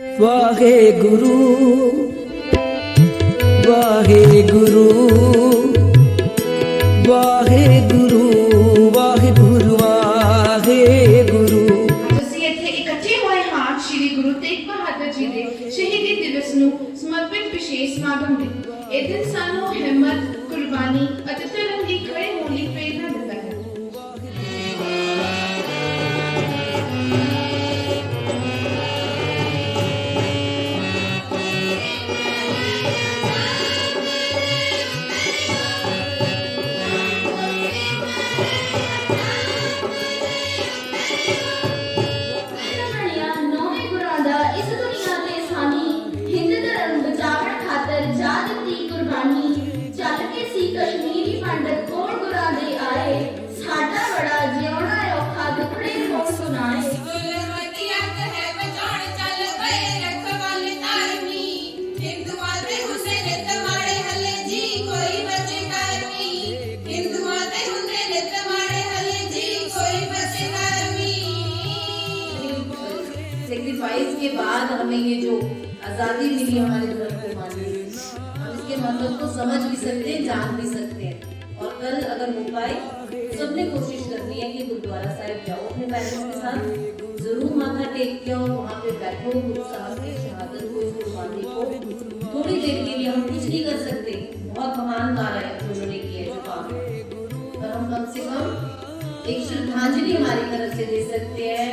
ਵਾਹਿਗੁਰੂ ਵਾਹਿਗੁਰੂ ਵਾਹਿਗੁਰੂ ਵਾਹਿਗੁਰੂ ਵਾਹਿਗੁਰੂ। ਅਸੀਂ ਇੱਥੇ ਇਕੱਠੇ ਹੋਏ ਹਾਂ ਸ੍ਰੀ ਗੁਰੂ ਤੇਗ ਬਹਾਦਰ ਜੀ ਦੇ ਸ਼ਹੀਦੀ ਦਿਵਸ ਨੂੰ ਸਮਰਪਿਤ ਵਿਸ਼ੇਸ਼ ਸਮਾਗਮ ਲਈ ਇਹ ਦਿਨ ਸਾਨੂੰ ਹਿੰਮਤ ਕੁਰਬਾਨੀ ਦਿੱਤੀ ਕੁਰਬਾਨੀ ਚੱਲ ਕੇ ਸੀ ਕਸ਼ਮੀਰੀ ਪੰਡਤ ਕੋਲ ਗੁਰਾਂ ਦੇ ਆਏ ਸਾਡਾ ਬੜਾ ਜਿਉਣਾ ਔਖਾ ਦੁੱਖੜੇ ਕੌਣ ਸੁਣਾਏ सेक्रीफाइस के बाद हमें ये जो आज़ादी मिली हमारे धर्म को मानने की मतलब को समझ भी सकते हैं, जान भी सकते हैं। और कल अगर हो पाए सबने कोशिश करनी है कि गुरुद्वारा साहिब जाओ, अपने पेरेंट्स के साथ ज़रूर माथा टेक के आओ, वहाँ पे बैठो, गुरु साहब की शहादत को कुर्बानी को थोड़ी देर के लिए हम कुछ नहीं कर सकते। बहुत महान कार्य है उन्होंने किया है जो काम पर हम कम से कम एक श्रद्धांजलि हमारी तरफ़ से दे सकते हैं